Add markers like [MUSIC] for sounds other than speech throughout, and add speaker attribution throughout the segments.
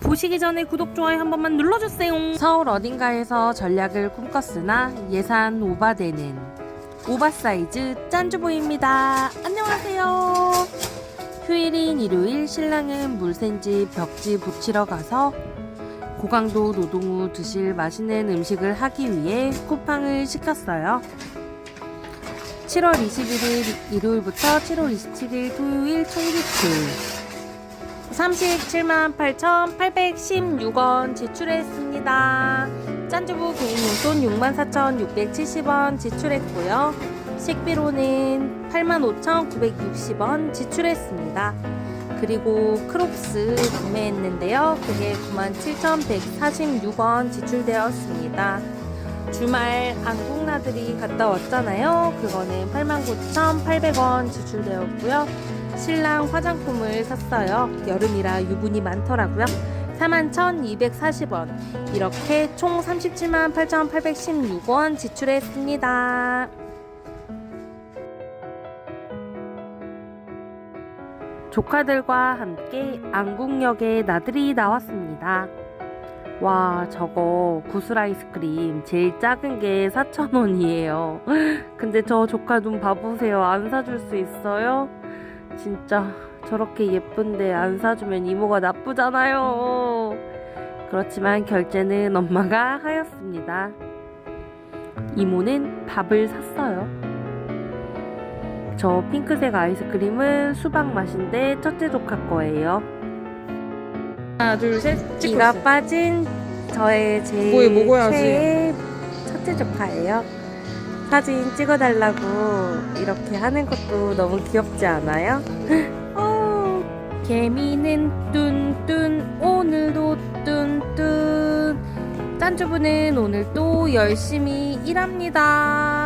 Speaker 1: 보시기 전에 구독, 좋아요 한 번만 눌러주세요. 서울 어딘가에서 전략을 꿈꿨으나 예산 오바되는 오바사이즈 짠주보입니다. 안녕하세요. 휴일인 일요일 신랑은 물센지 벽지 붙이러 가서 고강도 노동 후 드실 맛있는 음식을 하기 위해 쿠팡을 시켰어요. 7월 21일 일요일부터 7월 27일 토요일 총지출 37만 8,816원 지출했습니다. 짠주부 개인 용돈 64,670원 지출했고요. 식비로는 85,960원 지출했습니다. 그리고 크롭스 구매했는데요. 그게 97,146원 지출되었습니다. 주말 안국나들이 갔다 왔잖아요. 그거는 89,800원 지출되었고요. 신랑 화장품을 샀어요. 여름이라 유분이 많더라고요. 41,240원. 이렇게 총 37만 8,816원 지출했습니다. 조카들과 함께 안국역에 나들이 나왔습니다. 와, 저거 구슬 아이스크림 제일 작은 게 4,000원이에요. [LAUGHS] 근데 저 조카 눈 봐보세요. 안 사줄 수 있어요? 진짜 저렇게 예쁜데 안 사주면 이모가 나쁘잖아요. 그렇지만 결제는 엄마가 하였습니다. 이모는 밥을 샀어요. 저 핑크색 아이스크림은 수박 맛인데 첫째 조카 거예요.
Speaker 2: 하나 둘셋
Speaker 1: 이가 빠진 저의 제일
Speaker 2: 뭐해, 먹어야지.
Speaker 1: 최애 첫째 조카예요. 사진 찍어달라고 이렇게 하는 것도 너무 귀엽지 않아요? [LAUGHS] 어, 개미는 뚠뚠 오늘도 뚠뚠 짠주부는 오늘 또 열심히 일합니다.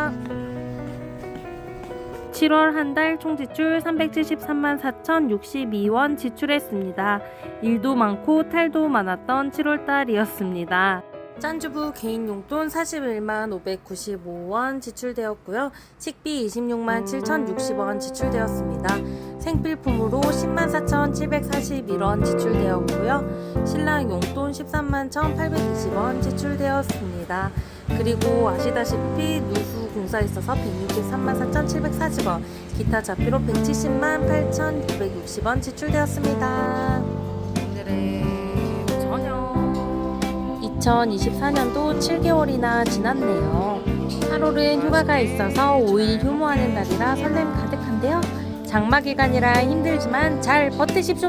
Speaker 1: 7월 한 달 총 지출 373만 4,062원 지출했습니다. 일도 많고 탈도 많았던 7월 달이었습니다. 짠주부 개인 용돈 41만 595원 지출되었고요. 식비 26만 7,060원 지출되었습니다. 생필품으로 10만 4,741원 지출되었고요. 신랑 용돈 13만 1,820원 지출되었습니다. 그리고 아시다시피 누수 공사 있어서 163만 4,740원, 기타 자피로 170만 8,960원 지출되었습니다. 오늘의 저녁 2024년도 7개월이나 지났네요. 8월은 휴가가 있어서 5일 휴무하는 날이라 설렘 가득한데요. 장마 기간이라 힘들지만 잘 버티십시오.